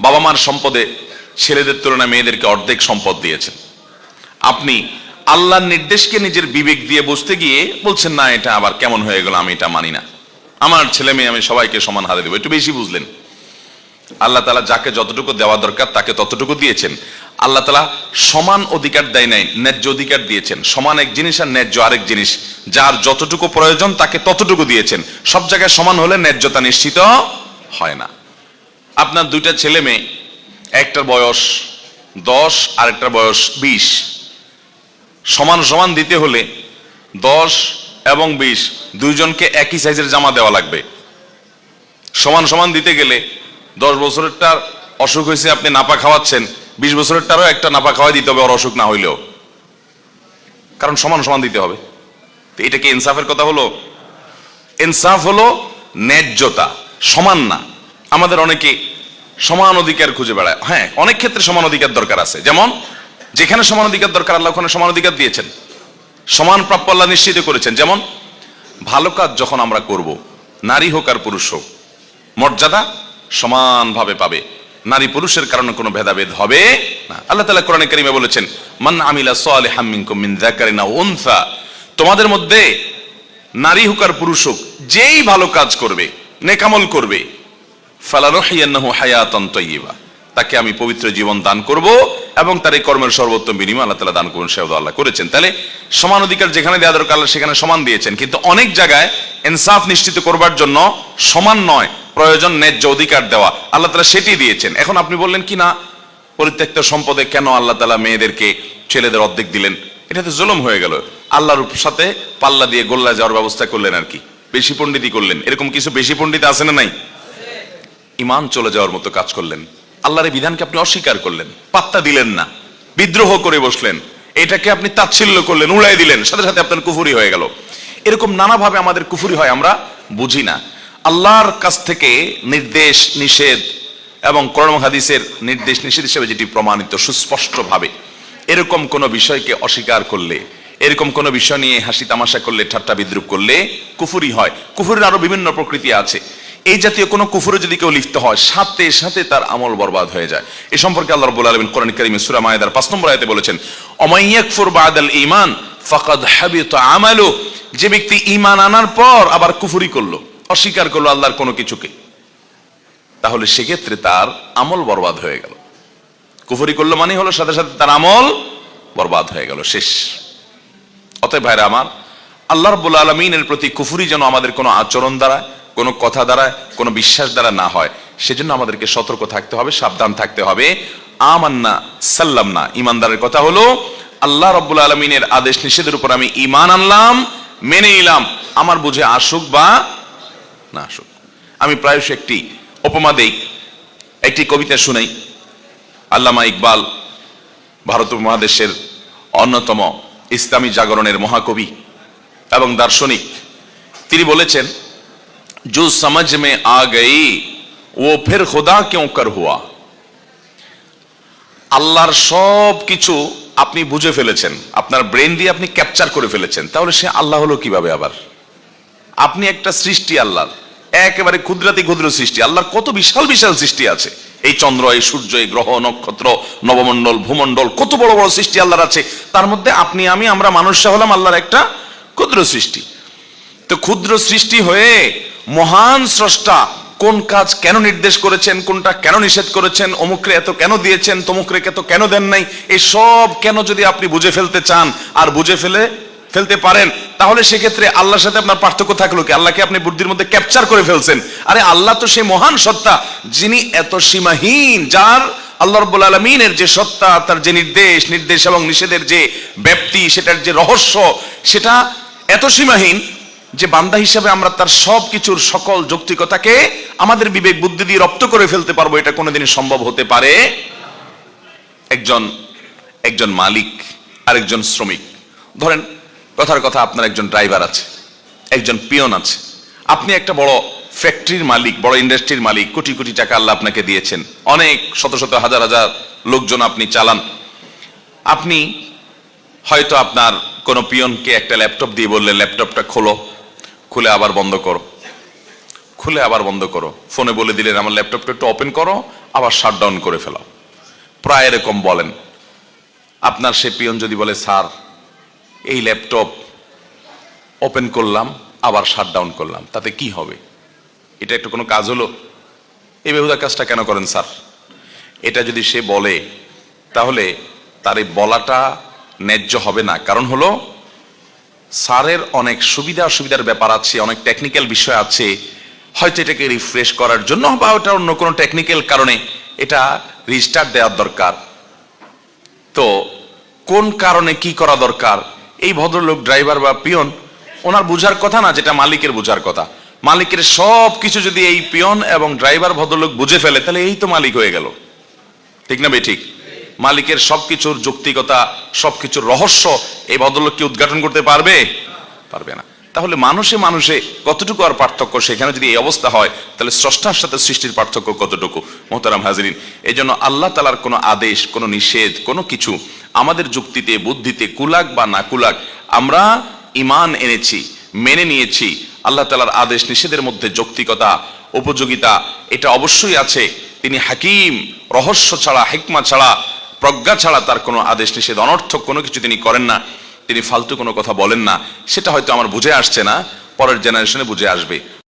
বাবা মার সম্পদে ছেলেদের তুলনায় মেয়েদেরকে অর্ধেক সম্পদ দিয়েছেন। আপনি আল্লাহর নির্দেশকে নিজের বিবেক দিয়ে বুঝতে গিয়ে বলছেন, না, এটা আবার কেমন হয়ে গেল, আমি এটা মানি না। আমার ছেলে মেয়ে, আমি সবাইকে সমান হাতে দেবো। একটু বেশি বুঝলেন। আল্লাহ তালা যাকে যতটুকু দেওয়া দরকার, তাকে ততটুকু দিয়েছেন। আল্লাহ তালা সমান অধিকার দেয় নাই, ন্যায্য অধিকার দিয়েছেন। সমান এক জিনিস আর ন্যায্য আরেক জিনিস। যার যতটুকু প্রয়োজন, তাকে ততটুকু দিয়েছেন। সব জায়গায় সমান হলে ন্যায্যতা নিশ্চিত হয় না। আপনার দুইটা ছেলে মেয়ে, একটার বয়স দশ আর একটার বয়স বিশ। সমান সমান দিতে হলে দশ এবং বিশ দুইজনকে একই সাইজের জামা দেওয়া লাগবে। সমান সমান দিতে গেলে দশ বছরেরটার অসুখ হয়েছে, আপনি নাপা খাওয়াচ্ছেন, বিশ বছরেরটারও একটা নাপা খাওয়াই দিতে হবে, ওর অসুখ না হইলেও। কারণ সমান সমান দিতে হবে। তো এটা কি ইনসাফের কথা হলো? ইনসাফ হলো ন্যায্যতা, সমান না। আমাদের অনেকে সমান অধিকার খুঁজে বেড়ায়। হ্যাঁ অনেক ক্ষেত্রে সমান অধিকার দরকার আছে। যেমন, যেখানে সমান অধিকার দরকার, আল্লাহ ওখানে সমান অধিকার দিয়েছেন। সমান প্রাপ্য আল্লাহ নিশ্চিত করেছেন। যেমন, ভালো কাজ যখন আমরা করব, নারী হোক আর পুরুষ হোক, মর্যাদা সমানভাবে পাবে। নারী পুরুষের কারণে কোনো ভেদাভেদ হবে না। আল্লাহ তালা কোরআনে কারিমে বলেছেন, মান আমিলা সালিহাম মিনকুম মিন যাকারিন আও উনসা। তোমাদের মধ্যে নারী হোক আর পুরুষ হোক, যেই ভালো কাজ করবে, নেকামল করবে তাকে আমি পবিত্র জীবন দান করব এবং তার এই কর্মের সর্বোত্তম বিনিময় আল্লাহ তালা দান করুন সেও আল্লাহ করেছেন। তাহলে সমান অধিকার যেখানে দেওয়া দরকার, আল্লাহ সেখানে সমান দিয়েছেন। কিন্তু অনেক জায়গায় ইনসাফ নিশ্চিত করবার জন্য সমান নয়, প্রয়োজন ন্যায্য অধিকার দেওয়া। আল্লাহ তালা সেটি দিয়েছেন। এখন আপনি বললেন, কি না? পরিত্যক্ত সম্পদে কেন আল্লাহ তালা মেয়েদেরকে ছেলেদের অর্ধেক দিলেন? এটা তো জুলুম হয়ে গেল। আল্লাহর সাথে পাল্লা দিয়ে গোল্লা যাওয়ার ব্যবস্থা করলেন আর কি। বেশি পণ্ডিতই করলেন। এরকম কিছু বেশি পণ্ডিত আছে না নাই? ইমান চলে যাওয়ার মতো কাজ করলেন। আল্লাহর বিধানকে আপনি অস্বীকার করলেন, পাত্তা দিলেন না, বিদ্রোহ করে বসলেন, এটাকে আপনি তাচ্ছিল্য করলেন, উড়াই দিলেন, সাথে সাথে আপনার কুফুরি হয়ে গেল। এরকম নানাভাবে আমাদের কুফুরি হয়, আমরা বুঝি না। আল্লাহর কাছ থেকে নির্দেশ, নিষেধ এবং করম হাদিসের নির্দেশ, নিষেধ হিসেবে যেটি প্রমাণিত সুস্পষ্টভাবে, এরকম কোনো বিষয়কে অস্বীকার করলে, এরকম কোনো বিষয় নিয়ে হাসি তামাশা করলে, ঠাট্টা বিদ্রুপ করলে কুফুরি হয়। কুফুরের আরও বিভিন্ন প্রকৃতি আছে। এই জাতীয় কোনো কুফুরে যদি কেউ লিপ্ত হয়, সাথে সাথে তার আমল বরবাদ হয়ে যায়। এ সম্পর্কে আল্লাহ রাব্বুল আলামিন কোরআন কারীমে সূরা মায়েদার পাঁচ নম্বর আয়াতে বলেছেন অমাইয়াকফুর বাদাল ঈমান, ফাকাদ হাবিতা আমালু যে ব্যক্তি ইমান আনার পর আবার কুফুরি করল, অস্বীকার করল আল্লাহর কোনো কিছুকে, তাহলে সেক্ষেত্রে তার আমল বরবাদ হয়ে গেল। কুফুরি করল মানে হলো সাথে সাথে তার আমল বরবাদ হয়ে গেল, শেষ। অতএব ভাইরা আমার, আল্লাহ রব্বুল আলমিনের প্রতি কুফুরি যেন আমাদের কোনো আচরণ দ্বারা কোনো কথা দ্বারা, কোনো বিশ্বাস দ্বারা না হয়। সেজন্য আমাদেরকে সতর্ক থাকতে হবে, সাবধান থাকতে হবে। আমান্না সাল্লাম না ইমানদারের কথা হলো, আল্লাহ রব্বুল আলমিনের আদেশ নিষেধের উপর আমি ইমান আনলাম, মেনে নিলাম। আমার বুঝে আসুক বা না আসুক। আমি প্রায়শ একটি উপমা দেই একটি কবিতা শুনাই। আল্লামা ইকবাল ভারত মহাদেশের অন্যতম ইসলামী জাগরণের মহাকবি এবং দার্শনিক। তিনি বলেছেন जो समझ में आ गई वो फिर खुदा क्यों कर हुआ আল্লাহর সব কিছু আপনি বুঝে ফেলেছেন আপনার ব্রেন দিয়ে আপনি ক্যাপচার করে ফেলেছেন তাহলে সে আল্লাহ হলো কিভাবে আবার আপনি একটা সৃষ্টি আল্লাহর একেবারে ক্ষুদ্রাতি ক্ষুদ্র সৃষ্টি আল্লাহর কত বিশাল বিশাল সৃষ্টি আছে এই চন্দ্র এই সূর্য এই গ্রহ নক্ষত্র নবমণ্ডল ভূমণ্ডল কত বড় বড় সৃষ্টি আল্লাহর আছে তার মধ্যে আপনি আমি আমরা মানুষরা হলাম আল্লাহর একটা ক্ষুদ্র সৃষ্টি তো ক্ষুদ্র সৃষ্টি হয়ে মহান স্রষ্টা কোন কাজ কেন নির্দেশ করেছেন, কোনটা কেন নিষেধ করেছেন, অমুকরে এত কেন দিয়েছেন তমুকরে এত কেন দেন নাই এই সব কেন যদি আপনি বুঝে ফেলতে চান আর বুঝে ফেলে ফেলতে পারেন, তাহলে সেক্ষেত্রে আল্লাহর সাথে আপনার পার্থক্য থাকল কি? আল্লাহকে আপনি বুদ্ধির মধ্যে ক্যাপচার করে ফেলছেন। আরে আল্লাহ তো সেই মহান সত্তা, যিনি এত সীমাহীন, যার আল্লাহ রব্বুল আলমিনের যে সত্তা, তার যে নির্দেশ নির্দেশ এবং নিষেধের যে ব্যাপ্তি, সেটার যে রহস্য, সেটা এত সীমাহীন যে বান্দা হিসাবে আমরা তার সব কিছুর সকল যৌক্তিকতাকে আমাদের বিবেক বুদ্ধি দিয়ে রপ্ত করে ফেলতে পারব, এটা কোনোদিনই সম্ভব হতে পারে। একজন একজন মালিক, আরেকজন শ্রমিক। ধরেন, কথার কথা আপনার একজন ড্রাইভার আছে, একজন পিয়ন আছে। আপনি একটা বড় ফ্যাক্টরির মালিক, বড় ইন্ডাস্ট্রির মালিক, কোটি কোটি টাকা আল্লাহ আপনাকে দিয়েছেন। অনেক, শত শত, হাজার হাজার লোকজন আপনি চালান। আপনি হয়তো আপনার কোনো পিয়নকে একটা ল্যাপটপ দিয়ে বললে ল্যাপটপটা খোলো। খুলে আবার বন্ধ করো। খুলে আবার বন্ধ করো। ফোনে বলে দিলেন, আমার ল্যাপটপটা একটু ওপেন করো, আবার শাটডাউন করে ফেলো প্রায় এরকম বলেন। আপনার সে পিয়ন যদি বলে, স্যার, এই ল্যাপটপ ওপেন করলাম, আবার শাটডাউন করলাম, তাতে কি হবে? এটা একটু কোনো কাজ হলো? এই বেহুদা কাজটা কেন করেন, স্যার? এটা যদি সে বলে, তাহলে তার এই বলাটা ন্যায্য হবে না। কারণ হলো স্যারের অনেক সুবিধা অসুবিধার ব্যাপার আছে, অনেক টেকনিক্যাল বিষয় আছে, হয়তো এটাকে রিফ্রেশ করার জন্য বা ওটা অন্য কোনো টেকনিক্যাল কারণে এটা রিস্টার্ট দেওয়ার দরকার। তো কোন কারণে কি করা দরকার? এই ভদ্রলোক ড্রাইভার বা পিয়ন ওনার বুঝার কথা না, যেটা মালিকের বুঝার কথা। মালিকের সব কিছু যদি এই পিয়ন এবং ড্রাইভার ভদ্রলোক বুঝে ফেলে, তাহলে এই তো মালিক হয়ে গেল। ঠিক না বে, ঠিক? মালিকের সবকিছুর যৌক্তিকতা, সবকিছুর রহস্য এই ভদ্রলোক কি উদ্ঘাটন করতে পারবে? পারবে না। তাহলে মানুষে মানুষে কতটুকু আর পার্থক্য? সেখানে যদি এই অবস্থা হয়, তাহলে স্রষ্টার সাথে সৃষ্টির পার্থক্য কতটুকু? মোহতারাম হাজরিন এই জন্য আল্লাহ তালার কোনো আদেশ, কোনো নিষেধ, কোনো কিছু আমাদের যুক্তিতে, বুদ্ধিতে কুলাক বা না কুলাক, আমরা ইমান এনেছি, মেনে নিয়েছি। আল্লাহ তালার আদেশ, নিষেধের মধ্যে যৌক্তিকতা, উপযোগিতা, এটা অবশ্যই আছে। তিনি হাকিম, রহস্য ছাড়া হেকমা ছাড়া প্রজ্ঞা ছাড়া তার কোনো আদেশ নিষেধ, অনর্থক কোনো কিছু তিনি করেন না, তিনি ফালতু কোনো কথা বলেন না। সেটা হয়তো আমার বুঝে আসছে না, পরের জেনারেশনে বুঝে আসবে।